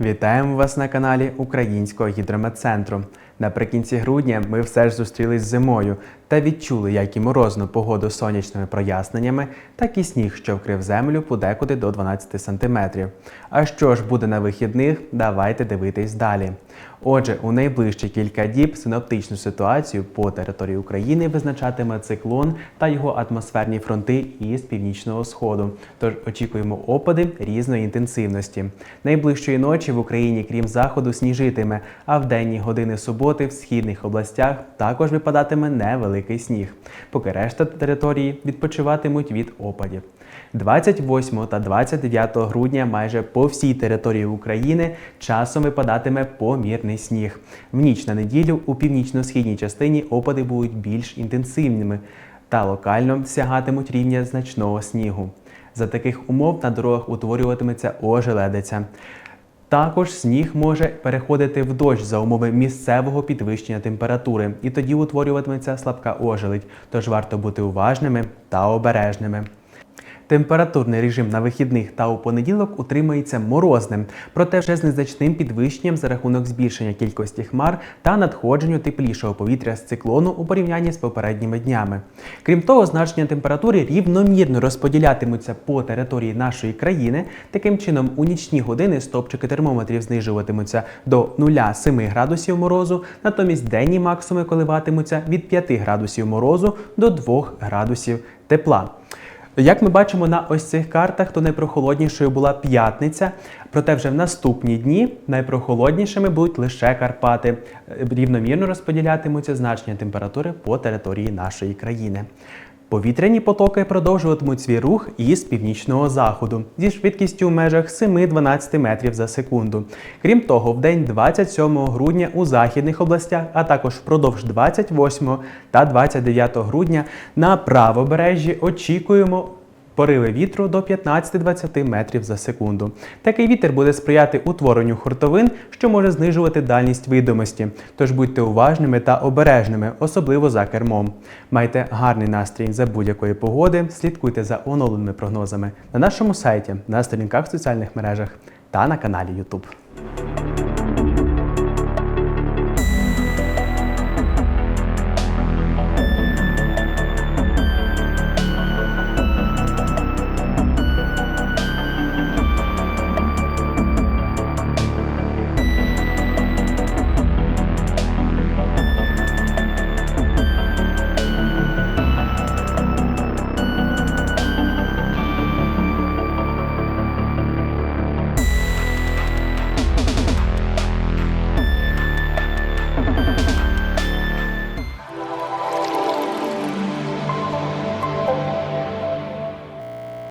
Вітаємо вас на каналі Українського гідрометцентру. Наприкінці грудня ми все ж зустрілись з зимою та відчули як і морозну погоду з сонячними проясненнями, так і сніг, що вкрив землю подекуди до 12 сантиметрів. А що ж буде на вихідних? Давайте дивитись далі. Отже, у найближчі кілька діб синоптичну ситуацію по території України визначатиме циклон та його атмосферні фронти із північного сходу. Тож очікуємо опади різної інтенсивності. Найближчої ночі в Україні, крім заходу, сніжитиме, а в денні години суботи в східних областях також випадатиме невеликий сніг. Поки решта території відпочиватимуть від опадів. 28 та 29 грудня майже по всій території України часом випадатиме помірний сніг. В ніч на неділю у північно-східній частині опади будуть більш інтенсивними та локально сягатимуть рівня значного снігу. За таких умов на дорогах утворюватиметься ожеледиця. Також сніг може переходити в дощ за умови місцевого підвищення температури, і тоді утворюватиметься слабка ожеледь, тож варто бути уважними та обережними. Температурний режим на вихідних та у понеділок утримається морозним, проте вже з незначним підвищенням за рахунок збільшення кількості хмар та надходженню теплішого повітря з циклону у порівнянні з попередніми днями. Крім того, значення температури рівномірно розподілятимуться по території нашої країни. Таким чином, у нічні години стопчики термометрів знижуватимуться до 0,7 градусів морозу, натомість денні максимуми коливатимуться від 5 градусів морозу до 2 градусів тепла. Як ми бачимо на ось цих картах, то найпрохолоднішою була п'ятниця, проте вже в наступні дні найпрохолоднішими будуть лише Карпати. Е, Рівномірно розподілятимуться значення температури по території нашої країни. Повітряні потоки продовжуватимуть свій рух із північного заходу зі швидкістю в межах 7-12 метрів за секунду. Крім того, в день 27 грудня у західних областях, а також впродовж 28 та 29 грудня на правобережжі очікуємо Пориви вітру до 15-20 метрів за секунду. Такий вітер буде сприяти утворенню хуртовин, що може знижувати дальність видимості. Тож будьте уважними та обережними, особливо за кермом. Майте гарний настрій за будь-якої погоди, слідкуйте за оновленими прогнозами на нашому сайті, на сторінках в соціальних мережах та на каналі YouTube.